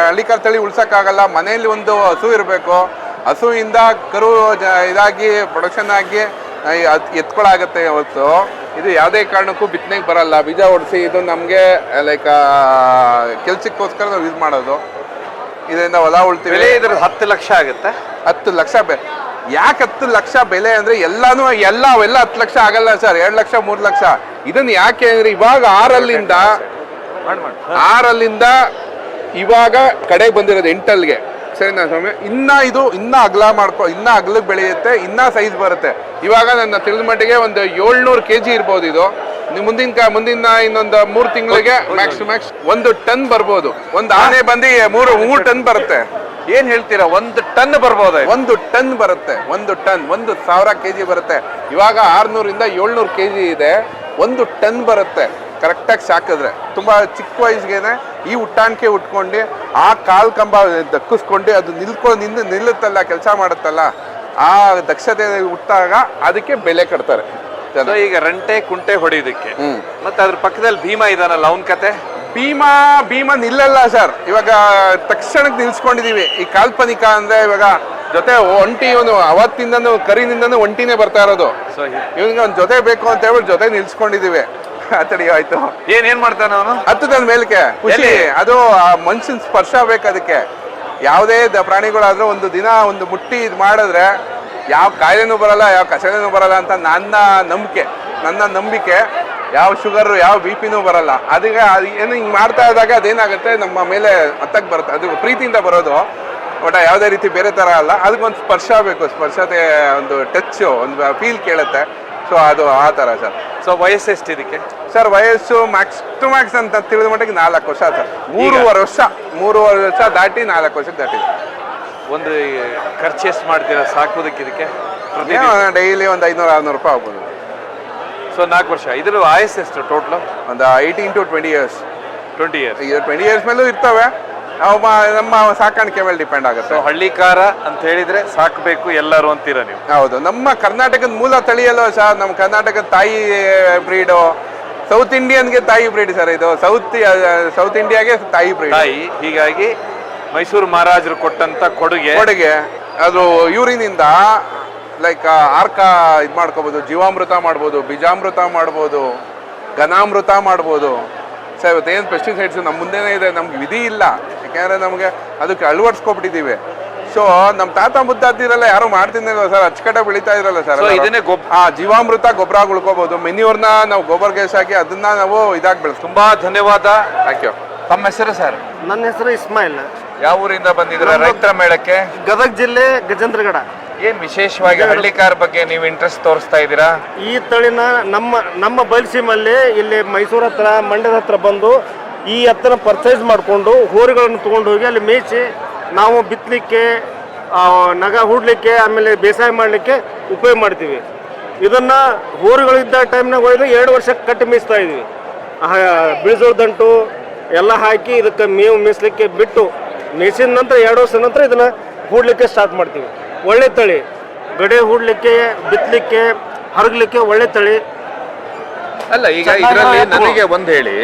Speaker 4: ಹಳ್ಳಿ ಕಾರ್ ತಳಿ ಉಳ್ಸೋಕ್ಕಾಗಲ್ಲ. ಮನೆಯಲ್ಲಿ ಒಂದು ಹಸು ಇರಬೇಕು. ಹಸುವಿಂದ ಕರು ಇದಾಗಿ ಪ್ರೊಡಕ್ಷನ್ ಆಗಿ ಎತ್ಕೊಳಾಗತ್ತೆ ಹೊತ್ತು ಇದು ಯಾವುದೇ ಕಾರಣಕ್ಕೂ ಬಿತ್ತನೆಗೆ ಬರಲ್ಲ. ಬೀಜ ಹೊಡಿಸಿ ಇದು ನಮಗೆ ಲೈಕ್ ಕೆಲ್ಸಕ್ಕೋಸ್ಕರ ನಾವು ಯೂಸ್ ಮಾಡೋದು. ಇದರಿಂದ ಹೊಲ ಉಳ್ತೀವಿ.
Speaker 1: ಬೆಲೆ ಇದ್ರ ಹತ್ತು ಲಕ್ಷ ಆಗುತ್ತೆ.
Speaker 4: ಹತ್ತು ಲಕ್ಷ ಬೆ ಯಾಕೆ ಹತ್ತು ಲಕ್ಷ ಬೆಲೆ ಅಂದ್ರೆ ಎಲ್ಲಾನು ಎಲ್ಲ ಅವೆಲ್ಲ ಹತ್ತು ಲಕ್ಷ ಆಗಲ್ಲ ಸರ್. ಎರಡು ಲಕ್ಷ ಮೂರು ಲಕ್ಷ. ಇದನ್ನು ಯಾಕೆ ಅಂದರೆ ಇವಾಗ ಆರಲ್ಲಿಂದ ಆರಲ್ಲಿಂದ ಇವಾಗ ಕಡೆಗೆ ಬಂದಿರೋದು ಎಂಟಲ್ಗೆ ಸರಿನಾ ಸ್ವಾಮಿ? ಇನ್ನ ಇದು ಇನ್ನ ಅಗಲ ಮಾಡ್ಕೊ ಇನ್ನ ಅಗಲ ಬೆಳೆಯುತ್ತೆ ಇನ್ನ ಸೈಜ್ ಬರುತ್ತೆ. ಇವಾಗ ನನ್ನ ತಿಳಿದ ಮಟ್ಟಿಗೆ ಒಂದು ಏಳ್ನೂರು ಕೆ ಜಿ ಇರ್ಬೋದು ಇದು. ನೀವು ಮುಂದಿನ ಕ- ಮುಂದಿನ ಇನ್ನೊಂದು ಮೂರು ತಿಂಗಳಿಗೆ ಮ್ಯಾಕ್ಸ್ ಮ್ಯಾಕ್ಸ್ ಒಂದು ಟನ್ ಬರ್ಬೋದು. ಒಂದು ಆನೆ ಬಂದು ಮೂರು ಮೂರು ಟನ್ ಬರುತ್ತೆ.
Speaker 1: ಏನ್ ಹೇಳ್ತೀರಾ? ಒಂದು ಟನ್ ಬರ್ಬೋದ?
Speaker 4: ಒಂದು ಟನ್ ಬರುತ್ತೆ. ಒಂದು ಟನ್ ಒಂದು ಸಾವಿರ ಕೆ ಜಿ ಬರುತ್ತೆ. ಇವಾಗ ಆರ್ನೂರಿಂದ ಏಳ್ನೂರು ಕೆ ಜಿ ಇದೆ. ಒಂದು ಟನ್ ಬರುತ್ತೆ. ಕರೆಕ್ಟಾಗಿ ಸಾಕಿದ್ರೆ. ತುಂಬ ಚಿಕ್ಕ ವಯಸ್ಸಿಗೆ ಈ ಉಟ್ಟಾಣಿಕೆ ಉಟ್ಕೊಂಡು ಆ ಕಾಲ್ ಕಂಬ ದಕ್ಕಿಸ್ಕೊಂಡು ಅದು ನಿಲ್ಕೊಂಡು ನಿಂದು ನಿಲ್ಲುತ್ತಲ್ಲ ಕೆಲಸ ಮಾಡುತ್ತಲ್ಲ ಆ ದಕ್ಷತೆ ಹುಟ್ಟಾಗ ಅದಕ್ಕೆ ಬೆಲೆ ಕಟ್ತಾರೆ. ಜನ
Speaker 1: ಈಗ ರಂಟೆ ಕುಂಟೆ ಹೊಡೆಯೋದಕ್ಕೆ. ಮತ್ತೆ ಅದ್ರ ಪಕ್ಕದಲ್ಲಿ ಭೀಮಾ ಇದಾನಲ್ಲ ಅವನ್ ಕತೆ?
Speaker 4: ಭೀಮಾ ಭೀಮಾ ನಿಲ್ಲಲ್ಲ ಸರ್. ಇವಾಗ ತಕ್ಷಣಕ್ಕೆ ನಿಲ್ಸ್ಕೊಂಡಿದೀವಿ. ಈ ಕಾಲ್ಪನಿಕ ಅಂದ್ರೆ ಇವಾಗ ಜೊತೆ ಒಂಟಿ ಇವನು ಅವತ್ತಿಂದನು ಕರಿನಿಂದನೂ ಒಂಟಿನೇ ಬರ್ತಾ ಇರೋದು.
Speaker 1: ಸೊ
Speaker 4: ಇವನಿಗೆ ಒಂದು ಜೊತೆ ಬೇಕು ಅಂತ ಹೇಳಿ ಜೊತೆ ನಿಲ್ಸ್ಕೊಂಡಿದೀವಿ. ಅತಡಿ ಆಯ್ತು.
Speaker 1: ಏನ್ ಏನ್ ಮಾಡ್ತಾನ ಅವನು?
Speaker 4: ಹತ್ತದ ಮೇಲಕ್ಕೆ. ಖುಷಿ? ಅದು ಆ ಮನುಷ್ಯನ ಸ್ಪರ್ಶ ಬೇಕು ಅದಕ್ಕೆ. ಯಾವುದೇ ದ- ಪ್ರಾಣಿಗಳಾದ್ರೂ ಒಂದು ದಿನ ಒಂದು ಮುಟ್ಟಿ ಇದು ಮಾಡಿದ್ರೆ ಯಾವ ಕಾಯಿಲೆನೂ ಬರಲ್ಲ ಯಾವ ಕಸಗಳೂ ಬರಲ್ಲ ಅಂತ ನನ್ನ ನಂಬಿಕೆ ನನ್ನ ನಂಬಿಕೆ. ಯಾವ ಶುಗರು ಯಾವ ಬಿ ಪಿನೂ ಬರಲ್ಲ. ಅದೀಗ ಅದು ಏನು ಹಿಂಗೆ ಮಾಡ್ತಾ ಇದ್ದಾಗ ಅದೇನಾಗುತ್ತೆ ನಮ್ಮ ಮೇಲೆ ಹತ್ತಕ್ಕೆ ಬರುತ್ತೆ. ಅದು ಪ್ರೀತಿಯಿಂದ ಬರೋದು. ಬಟ್ ಯಾವುದೇ ರೀತಿ ಬೇರೆ ಥರ ಅಲ್ಲ. ಅದಕ್ಕೊಂದು ಸ್ಪರ್ಶ ಬೇಕು. ಸ್ಪರ್ಶತೆ ಒಂದು ಟಚ್ ಒಂದು ಫೀಲ್ ಕೇಳುತ್ತೆ. ಸೊ ಅದು ಆ ಥರ ಸರ್.
Speaker 1: ಸೊ ವಯಸ್ಸು ಎಷ್ಟು ಇದಕ್ಕೆ?
Speaker 4: ಸರ್ ವಯಸ್ಸು ಮ್ಯಾಕ್ಸ್ ಟು ಮ್ಯಾಕ್ಸ್ ಅಂತ ತಿಳಿದ ಮಟ್ಟಿಗೆ ನಾಲ್ಕು ವರ್ಷ ಸರ್. ಮೂರುವರೆ ವರ್ಷ ಮೂರುವರೆ ವರ್ಷ ದಾಟಿ ನಾಲ್ಕು ವರ್ಷಕ್ಕೆ ದಾಟಿದೆ.
Speaker 1: ಒಂದು ಖರ್ಚು ಎಷ್ಟು ಮಾಡ್ತೀರಾ ಸಾಕೋದಕ್ಕೆ ಇದಕ್ಕೆ?
Speaker 4: ಡೈಲಿ ಒಂದು ಐನೂರು ಆರುನೂರು ರೂಪಾಯಿ ಆಗ್ಬೋದು.
Speaker 1: ಸೊ ನಾಲ್ಕು ವರ್ಷ. ಇದ್ರ ಆಯಸ್ ಎಷ್ಟು ಟೋಟಲ್?
Speaker 4: ಒಂದು eighteen to twenty years
Speaker 1: twenty years
Speaker 4: ಈಗ ಟ್ವೆಂಟಿ ಇಯರ್ಸ್ ಮೇಲೂ ಇರ್ತವೆ. ನಾವು ಮಾ- ನಮ್ಮ ಸಾಕಾಣಿಕೆ ಮೇಲೆ ಡಿಪೆಂಡ್ ಆಗುತ್ತೆ.
Speaker 1: ಸೊ ಹಳ್ಳಿಕಾರ ಅಂತ ಹೇಳಿದ್ರೆ ಸಾಕಬೇಕು ಎಲ್ಲರೂ ಅಂತೀರಾ ನೀವು?
Speaker 4: ಹೌದು. ನಮ್ಮ ಕರ್ನಾಟಕದ ಮೂಲ ತಳಿಯಲ್ಲೋ ಸರ್ ನಮ್ಮ ಕರ್ನಾಟಕದ ತಾಯಿ ಬ್ರೀಡು ಸೌತ್ ಇಂಡಿಯನ್ಗೆ ತಾಯಿ ಬ್ರೀಡ್ ಸರ್ ಇದು. ಸೌತ್ ಸೌತ್ ಇಂಡಿಯಾಗೆ ತಾಯಿ ಬ್ರೀಡ್
Speaker 1: ತಾಯಿ ಹೀಗಾಗಿ ಮೈಸೂರು ಮಹಾರಾಜರು ಕೊಟ್ಟಂತ ಕೊಡುಗೆ.
Speaker 4: ಕೊಡುಗೆ. ಅದು ಯೂರಿನಿಂದ ಲೈಕ್ ಆರ್ಕ ಇದು ಮಾಡ್ಕೋಬೋದು ಜೀವಾಮೃತ ಮಾಡ್ಬೋದು ಬೀಜಾಮೃತ ಮಾಡ್ಬೋದು ಘನಾಮೃತ ಮಾಡ್ಬೋದು. ಸರ್ ಇವತ್ತೇನು ಪೆಸ್ಟಿಸೈಡ್ಸ್ ನಮ್ಮ ಮುಂದೆನೇ ಇದೆ ನಮ್ಗೆ ವಿಧಿ ಇಲ್ಲ. ಯಾಕೆಂದ್ರೆ ನಮಗೆ ಅದಕ್ಕೆ ಅಳವಡಿಸ್ಕೊಬಿಟ್ಟಿದ್ದೀವಿ ಸೊ ನಮ್ಮ ತಾತ ಮುದ್ದಾತಿರಲ್ಲ ಯಾರು ಮಾಡ್ತಿದ್ದಿಲ್ಲ ಸರ್ ಅಚ್ಚಕಟ್ಟೆ ಬೆಳೀತಾ ಇರಲ್ಲ ಸರ್
Speaker 1: ಇದನ್ನೇ ಗೊಬ್ಬ
Speaker 4: ಆ ಜೀವಾಮೃತ ಗೊಬ್ಬರ ಉಳ್ಕೋಬಹುದು ಮೆನ್ಯೂರ್ನ ನಾವು ಗೊಬ್ಬರ ಗ್ಯಾಸ್ ಹಾಕಿ ಅದನ್ನ ನಾವು ಇದಾಗಿ ಬೆಳೆಸ್ತೀವಿ
Speaker 1: ತುಂಬಾ ಧನ್ಯವಾದ.
Speaker 4: ಥ್ಯಾಂಕ್ ಯು
Speaker 1: ತಮ್ಮ ಹೆಸರು ಸರ್?
Speaker 3: ನನ್ನ ಹೆಸರು ಇಸ್ಮಾಯಿಲ್.
Speaker 1: ಯಾವ ಊರಿಂದ ಬಂದಿದ್ರ ರೈತರ ಮೇಳಕ್ಕೆ?
Speaker 3: ಗದಗ ಜಿಲ್ಲೆ ಗಜೇಂದ್ರಗಡ.
Speaker 1: ಏನ್ ವಿಶೇಷವಾಗಿ ಹಳ್ಳಿಕಾರ ಬಗ್ಗೆ ನೀವು ಇಂಟ್ರೆಸ್ಟ್ ತೋರಿಸ್ತಾ ಇದ್ದೀರಾ?
Speaker 3: ಈ ತಳಿನ ನಮ್ಮ ನಮ್ಮ ಬಯಲ್ಸೀಮಲ್ಲಿ ಇಲ್ಲಿ ಮೈಸೂರು ಹತ್ರ ಮಂಡ್ಯದ ಹತ್ರ ಬಂದು ಈ ಎತ್ತನ ಪರ್ಚೇಸ್ ಮಾಡಿಕೊಂಡು ಹೋರಿಗಳನ್ನು ತೊಗೊಂಡು ಹೋಗಿ ಅಲ್ಲಿ ಮೇಯಿಸಿ ನಾವು ಬಿತ್ತಲಿಕ್ಕೆ ನಗ ಹೂಡಲಿಕ್ಕೆ ಆಮೇಲೆ ಬೇಸಾಯ ಮಾಡಲಿಕ್ಕೆ ಉಪಯೋಗ ಮಾಡ್ತೀವಿ. ಇದನ್ನು ಹೋರಿಗಳಿದ್ದ ಟೈಮ್ನಾಗ ಹೋಯ್ದು ಎರಡು ವರ್ಷ ಕಟ್ಟಿ ಮೇಯಿಸ್ತಾ ಇದ್ವಿ. ಬಿಳಿಸೋಳ ದಂಟು ಎಲ್ಲ ಹಾಕಿ ಇದಕ್ಕೆ ಮೇವು ಮೇಯಿಸ್ಲಿಕ್ಕೆ ಬಿಟ್ಟು ಮೇಯಿಸಿದ ನಂತರ ಎರಡು ವರ್ಷದ ನಂತರ ಇದನ್ನು ಹೂಡಲಿಕ್ಕೆ ಸ್ಟಾರ್ಟ್ ಮಾಡ್ತೀವಿ. ಒಳ್ಳೆ ತಳಿ. ಗಡೆ ಹೂಡಲಿಕ್ಕೆ ಬಿತ್ತಲಿಕ್ಕೆ ಹರಗಲಿಕ್ಕೆ ಒಳ್ಳೆ ತಳಿ.
Speaker 1: ಅಲ್ಲ ಈಗ ಇದರಲ್ಲಿ. ನನಗೆ ಒಂದು ಹೇಳಿ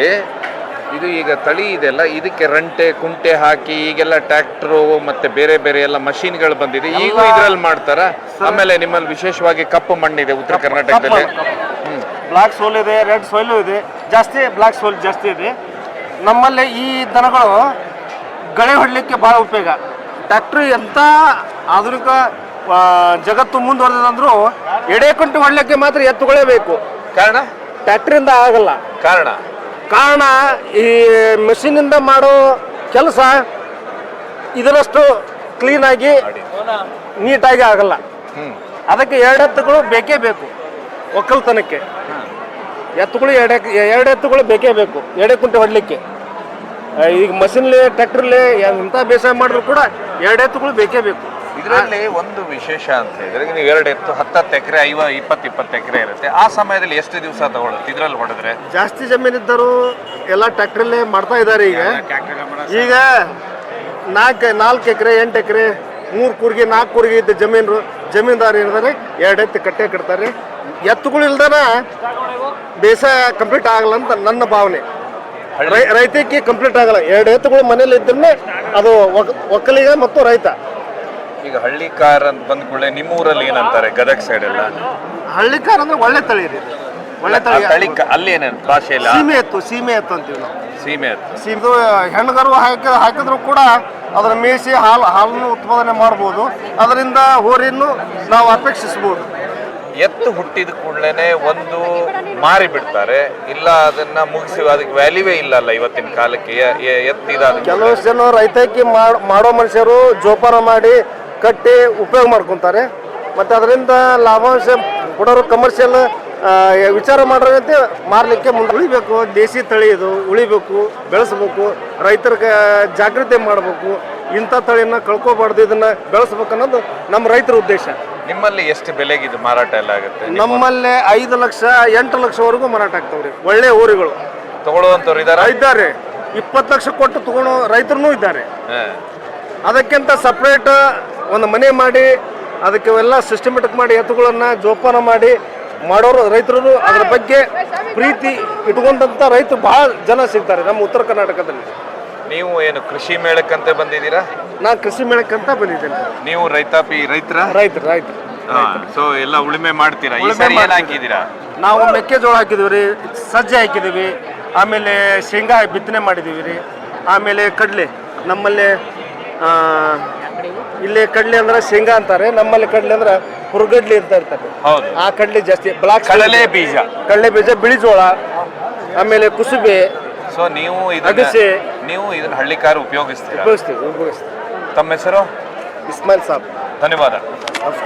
Speaker 1: ಇದು ಈಗ ತಳಿ ಇದೆಲ್ಲ ಇದಕ್ಕೆ ರಂಟೆ ಕುಂಟೆ ಹಾಕಿ ಈಗೆಲ್ಲ ಟ್ರ್ಯಾಕ್ಟ್ರು ಮತ್ತೆ ಬೇರೆ ಬೇರೆ ಎಲ್ಲ ಮಷೀನ್ಗಳು ಬಂದಿದೆ. ಈಗ ಇದ್ರಲ್ಲಿ ಮಾಡ್ತಾರ? ಆಮೇಲೆ ನಿಮ್ಮಲ್ಲಿ ವಿಶೇಷವಾಗಿ ಕಪ್ಪು ಮಣ್ಣಿದೆ ಉತ್ತರ ಕರ್ನಾಟಕದಲ್ಲಿ.
Speaker 3: ಬ್ಲಾಕ್ ಸೋಲ್ ಇದೆ ರೆಡ್ ಸೋಲು ಇದೆ. ಜಾಸ್ತಿ ಬ್ಲಾಕ್ ಸೋಲ್ ಜಾಸ್ತಿ ಇದೆ. ನಮ್ಮಲ್ಲಿ ಈ ದನಗಳು ಗಳೆ ಹೊಡಲಿಕ್ಕೆ ಭಾಳ ಉಪಯೋಗ. ಟ್ಯಾಕ್ಟ್ರಿ ಎಂಥ ಆಧುನಿಕ ಜಗತ್ತು ಮುಂದುವರೆದಂದ್ರೂ ಎಡೆ ಕುಂಟು ಹೊಡ್ಲಿಕ್ಕೆ ಮಾತ್ರ ಎತ್ತುಗಳೇ ಬೇಕು
Speaker 1: ಕಾರಣ
Speaker 3: ಟ್ಯಾಕ್ಟ್ರಿಂದ ಆಗಲ್ಲ.
Speaker 1: ಕಾರಣ?
Speaker 3: ಕಾರಣ ಈ ಮೆಷಿನಿಂದ ಮಾಡೋ ಕೆಲಸ ಇದರಷ್ಟು ಕ್ಲೀನಾಗಿ ನೀಟಾಗಿ ಆಗಲ್ಲ. ಅದಕ್ಕೆ ಎರಡು ಎತ್ತುಗಳು ಬೇಕೇ ಬೇಕು. ಒಕ್ಕಲ್ತನಕ್ಕೆ. ಎತ್ತುಗಳು ಎರಡು ಎರಡು ಎತ್ತುಗಳು ಬೇಕೇ ಬೇಕು. ಎಡೆ ಕುಂಟೆ ಹೊಡಲಿಕ್ಕೆ. ಈಗ ಮಷಿನ್ಲಿ ಟ್ರ್ಯಾಕ್ಟರ್ಲಿ ಎಂಥ ಬೇಸಾಯ ಮಾಡಿದ್ರು ಕೂಡ ಎರಡು ಎತ್ತುಗಳು ಬೇಕೇ ಬೇಕು.
Speaker 1: ಇದರಲ್ಲಿ ಒಂದು ವಿಶೇಷ ಅಂತ ಹೇಳಿದ್ರೆ ನೀವು ಎರಡು ಎತ್ತು ಹತ್ತತ್ತು ಎಕರೆ ಐವ ಇಪ್ಪತ್ತು ಇಪ್ಪತ್ತು ಎಕರೆ ಇರುತ್ತೆ. ಆ ಸಮಯದಲ್ಲಿ ಎಷ್ಟು ದಿವಸ ತಗೊಳ್ಳುತ್ತೆ? ಇದರಲ್ಲಿ ಹೊಡೆದ್ರೆ?
Speaker 3: ಜಾಸ್ತಿ ಜಮೀನಿದ್ದರು ಎಲ್ಲ ಟ್ರ್ಯಾಕ್ಟ್ರಲ್ಲೇ ಮಾಡ್ತಾ ಇದ್ದಾರೆ ಈಗ. ಈಗ ನಾಲ್ಕು ನಾಲ್ಕು ಎಕರೆ ಎಂಟು ಎಕರೆ ಮೂರು ಕೂರಿಗೆ ನಾಲ್ಕು ಕೂರ್ಗಿ ಇದ್ದ ಜಮೀನು ಜಮೀನ್ದಾರ ಇರ್ತಾರೆ ಎರಡು ಎತ್ತು ಕಟ್ಟೆ ಕಟ್ತಾರೆ. ಎತ್ತುಗಳು ಇಲ್ದನ ಬೇಸಾಯ ಕಂಪ್ಲೀಟ್ ಆಗಲ್ಲ ಅಂತ ನನ್ನ ಭಾವನೆ. ರೈತಕ್ಕೆ ಕಂಪ್ಲೀಟ್ ಆಗಲ್ಲ. ಎರಡು ಎತ್ತುಗಳು ಮನೇಲಿ ಇದ್ರೆ ಅದು ಒಕ್- ಒಕ್ಕಲಿಗ ಮತ್ತು ರೈತ.
Speaker 1: ಈಗ ಹಳ್ಳಿ ಕಾರ್ ಅಂತ ಬಂದ ಕೂಡಲೇ ನಿಮ್ಮ ಊರಲ್ಲಿ ಏನಂತಾರೆ ಗದಗ ಸೈಡ್ ಎಲ್ಲ?
Speaker 3: ಹಳ್ಳಿಕಾರ ಅಂದ್ರೆ ಒಳ್ಳೆ ತಳಿ ಇದು. ಒಳ್ಳೆ ತಳಿ
Speaker 1: ಅಲ್ಲಿ ಏನೇನು ಭಾಷೆಯಲ್ಲಿ
Speaker 3: ಸೀಮೆ ಎತ್ತು ಸೀಮೆ ಎತ್ತು ಅಂತೀವಿ ನಾವು.
Speaker 1: ಸೀಮೆ ಎತ್ತು.
Speaker 3: ಸೀಮೆ ಹೆಣ್ಣುಗರು ಹಾಕಿ ಹಾಕಿದ್ರು ಕೂಡ ಅದರ ಮೇಯಿಸಿ ಹಾಲು ಹಾಲನ್ನು ಉತ್ಪಾದನೆ ಮಾಡ್ಬೋದು. ಅದರಿಂದ ಹೋರಿಯನ್ನು ನಾವು ಅಪೇಕ್ಷಿಸ್ಬೋದು.
Speaker 1: ಎತ್ತು ಹುಟ್ಟಿದ ಕೂಡಲೇ ಒಂದು ಮಾರಿ ಬಿಡ್ತಾರೆ ಇಲ್ಲ ಅದನ್ನ ಮುಗಿಸಿ, ಅದಕ್ಕೆ ವ್ಯಾಲ್ಯೂವೇ ಇಲ್ಲ ಅಲ್ಲ ಇವತ್ತಿನ ಕಾಲಕ್ಕೆ. ಎತ್ತಿದ
Speaker 3: ಕೆಲವು ಜನ ರೈತಕ್ಕೆ ಮಾಡ್- ಮಾಡೋ ಮನುಷ್ಯರು ಜೋಪಾನ ಮಾಡಿ ಕಟ್ಟಿ ಉಪಯೋಗ ಮಾಡ್ಕೊಂತಾರೆ. ಮತ್ತೆ ಅದರಿಂದ ಲಾಭಾಂಶ ಕೊಡೋರು ಕಮರ್ಷಿಯಲ್ ವಿಚಾರ ಮಾಡೋರಂತೆ ಮಾರಲಿಕ್ಕೆ ಮುಂದೆ ಉಳಿಬೇಕು. ದೇಸಿ ತಳಿ ಇದು, ಉಳಿಬೇಕು, ಬೆಳೆಸ್ಬೇಕು. ರೈತರ ಜಾಗೃತಿ ಮಾಡಬೇಕು. ಇಂಥ ತಳಿಯನ್ನು ಕಳ್ಕೋಬಾರ್ದು, ಇದನ್ನ ಬೆಳೆಸ್ಬೇಕು ಅನ್ನೋದು ನಮ್ಮ ರೈತರ ಉದ್ದೇಶ.
Speaker 1: ನಿಮ್ಮಲ್ಲಿ ಎಷ್ಟು ಬೆಲೆಗೆ ಇದು ಮಾರಾಟ ಎಲ್ಲ ಆಗುತ್ತೆ?
Speaker 3: ನಮ್ಮಲ್ಲೇ ಐದು ಲಕ್ಷ ಎಂಟು ಲಕ್ಷವರೆಗೂ ಮಾರಾಟ ಆಗ್ತಾವ್ರಿ. ಒಳ್ಳೆ ಊರುಗಳು.
Speaker 1: ತಗೊಳ್ಳುವಂತವ್ರು ಇದಾರ?
Speaker 3: ಇದ್ದಾರೆ. ಇಪ್ಪತ್ತು ಲಕ್ಷ ಕೊಟ್ಟು ತಗೊಳ್ಳೋ ರೈತರು ಇದ್ದಾರೆ. ಅದಕ್ಕಿಂತ ಸಪ್ರೇಟ್ ಒಂದು ಮನೆ ಮಾಡಿ ಅದಕ್ಕೆ ಎಲ್ಲ ಸಿಸ್ಟಮೆಟಿಕ್ ಮಾಡಿ ಎತ್ತುಗಳನ್ನು ಜೋಪಾನ ಮಾಡಿ ಮಾಡೋರು ರೈತರು. ಅದರ ಬಗ್ಗೆ ಪ್ರೀತಿ ಇಟ್ಕೊಂಡಂತ ರೈತರು ಬಹಳ ಜನ ಸಿಗ್ತಾರೆ ನಮ್ಮ ಉತ್ತರ ಕರ್ನಾಟಕದಲ್ಲಿ.
Speaker 1: ನೀವು ಏನು ಕೃಷಿ ಮೇಳಕ್ಕಂತ ಬಂದಿದ್ದೀರಾ?
Speaker 3: ನಾ ಕೃಷಿ ಮೇಳಕ್ಕಂತ ಬಂದಿದ್ದೇನೆ.
Speaker 1: ನೀವು ರೈತಾಪಿ ರೈತರ?
Speaker 3: ರೈತರು ರೈತರು.
Speaker 1: ಸೊ ಎಲ್ಲ ಉಳುಮೆ ಮಾಡ್ತೀರಾ? ಈ
Speaker 3: ಉಳುಮೆ
Speaker 1: ಸರಿ ಏನ್
Speaker 3: ಮಾಡ್ತೀವಿ.
Speaker 1: ಹಾಕಿದ್ದೀರಾ?
Speaker 3: ನಾವು ಮೆಕ್ಕೆಜೋಳ ಹಾಕಿದೀವಿ ರೀ ಸಜ್ಜೆ ಹಾಕಿದೀವಿ ಆಮೇಲೆ ಶೇಂಗಾ ಬಿತ್ತನೆ ಮಾಡಿದೀವಿ ರೀ. ಆಮೇಲೆ ಕಡಲೆ ನಮ್ಮಲ್ಲಿ ಆ, ಇಲ್ಲಿ ಕಡಲೆ ಅಂದ್ರೆ ಶೇಂಗಾ ಅಂತಾರೆ ನಮ್ಮಲ್ಲಿ ಕಡಲೆ ಅಂದ್ರೆ ಹುರುಗಡ್ಲಿ ಅಂತ ಇರ್ತಾರೆ.
Speaker 1: ಹೌದು.
Speaker 3: ಆ ಕಡಲೆ ಜಾಸ್ತಿ ಬ್ಲಾಕ್
Speaker 1: ಕಡಲೆ ಬೀಜ.
Speaker 3: ಕಡಲೆ ಬೀಜ ಬಿಳಿ ಜೋಳ ಆಮೇಲೆ ಕುಸುಬೆ
Speaker 1: ಸೊ ನೀವು ಇದನ್ನ
Speaker 3: ಅಗಸೆ.
Speaker 1: ನೀವು ಇದನ್ನ ಹಳ್ಳಿ ಕಾರು ಉಪಯೋಗಿಸ್ತೀರಾ?
Speaker 3: ಉಪಯೋಗಿಸ್ತೀವಿ ಉಪಯೋಗಿಸ್ತೀವಿ.
Speaker 1: ತಮ್ಮ ಹೆಸರು?
Speaker 3: ಇಸ್ಮಾಯಿಲ್ ಸಾಬ್.
Speaker 1: ಧನ್ಯವಾದ.